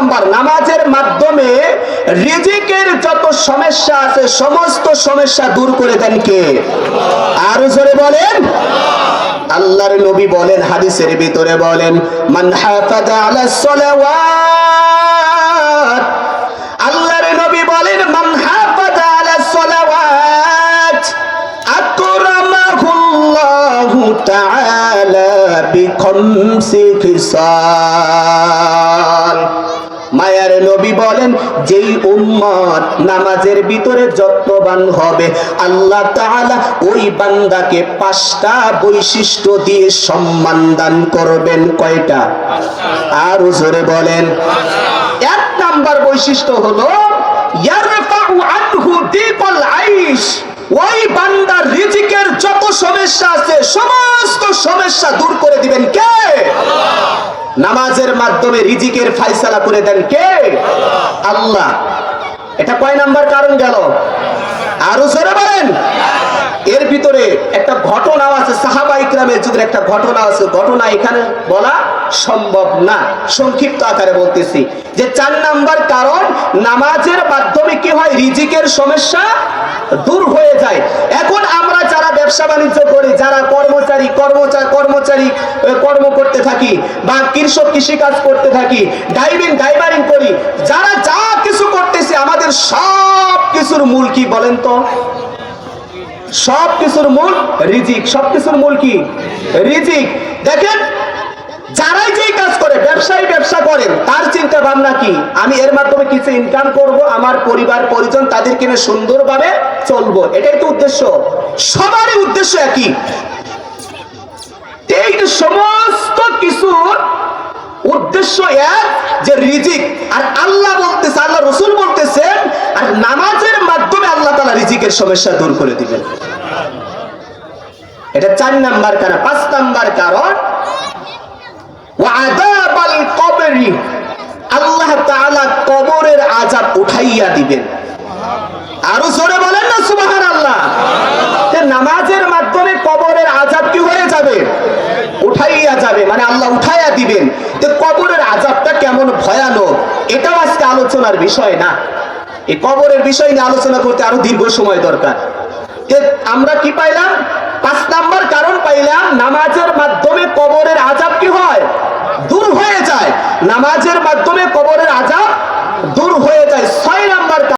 Number, নামাজের মাধ্যমে রিজিকের যত সমস্যা আছে, সমস্ত সমস্যা দূর করে দেন কে? আরও জোরে বলেন। আল্লাহর নবী বলেন, হাদিসের ভিতরে বলেন, মান হাফাজা আলা সালাওয়াত। আল্লাহর নবী বলেন, মান হাফাজা আলা সালাওয়াত। আকরামাহুল্লাহু তাআলা বিখামসি খিসাল। মায়ার নবী বলেন, যেই উম্মত নামাজের ভিতরে যত্নবান হবে, আল্লাহ তাআলা ওই বান্দাকে পাঁচটা বৈশিষ্ট্য দিয়ে সম্মান দান করবেন। কয়টা? আর জোরে বলেন। এক নাম্বার বৈশিষ্ট্য হলো, ইয়ারফাউ আনহু দীপাল আইশ ওই বান্দার রিজিকের যত সমস্যা আছে সমস্ত সমস্যা দূর করে দিবেন কে নামাজের মাধ্যমে রিজিকের ফাইসালা করে দেন কে? আল্লাহ। এটা কয় নাম্বার কারণ গেল? আরও জোরে বলেন। এর ভিতরে একটা ঘটনা আছে, সাহাবা যুগের একটা ঘটনা আছে। ঘটনা এখানে বলা সম্ভব না। সংক্ষিপ্ত আকারে বলতেছি যে চার নাম্বার কারণ, নামাজের মাধ্যমে কি হয়? রিজিকের সমস্যা দূর হয়ে যায়। এখন আমরা যারা ব্যবসা বাণিজ্য করি, যারা কর্মচারী কর্মচারী কর্মচারী আহ, কর্ম করতে থাকি বা কৃষক কৃষিকাজ করতে থাকি ড্রাইভিং ড্রাইভারিং করি যারা যা কিছু করতেছে আমাদের সব কিছুর মূল কি বলেন তো? সব কিছুর মূল রিজিক সব কিছুর মূল কি? রিজিক। দেখেন যারাই যেই কাজ করে ব্যবসায়ী ব্যবসা করেন তার চিন্তা ভাবনা কি? আমি এর মাধ্যমে কিছু ইনকাম করব আমার পরিবার পরিজন তাদেরকে নিয়ে সুন্দরভাবে চলবো। এটাই তো উদ্দেশ্য। সবারই উদ্দেশ্য একই। এই সমস্ত কিছুর উদ্দেশ্য এক, যে রিজিক। আর আল্লাহ বলতেছে, আল্লাহ রসুল বলতেছেন, আর নামাজের মাধ্যমে আল্লাহ তালা রিজিকের সমস্যা দূর করে দিবেন। এটা চার নাম্বার কারণ। পাঁচ নাম্বার কারণ আল্লাহ তাআলা কবরের আযাব উঠাইয়া দিবেন। আরও জোরে বলেন না সুবহান আল্লাহ নামাজের মাধ্যমে কবরের আযাব কি হয়ে যাবে উঠাইয়া উঠাইয়া দিবেন। তো কবরের আযাবটা কেমন ভয়ানক? এটাও আজকে আলোচনার বিষয় না। এই কবরের বিষয় নিয়ে আলোচনা করতে আরও দীর্ঘ সময় দরকার। আমরা কি পাইলাম? পাঁচ নাম্বার কারণ পাইলাম, নামাজের মাধ্যমে কবরের আজাব কি হয়? দূর হয়ে যায়। নামাজের মাধ্যমে কবরের আজাব দূর হয়ে যায়। ছয় নাম্বার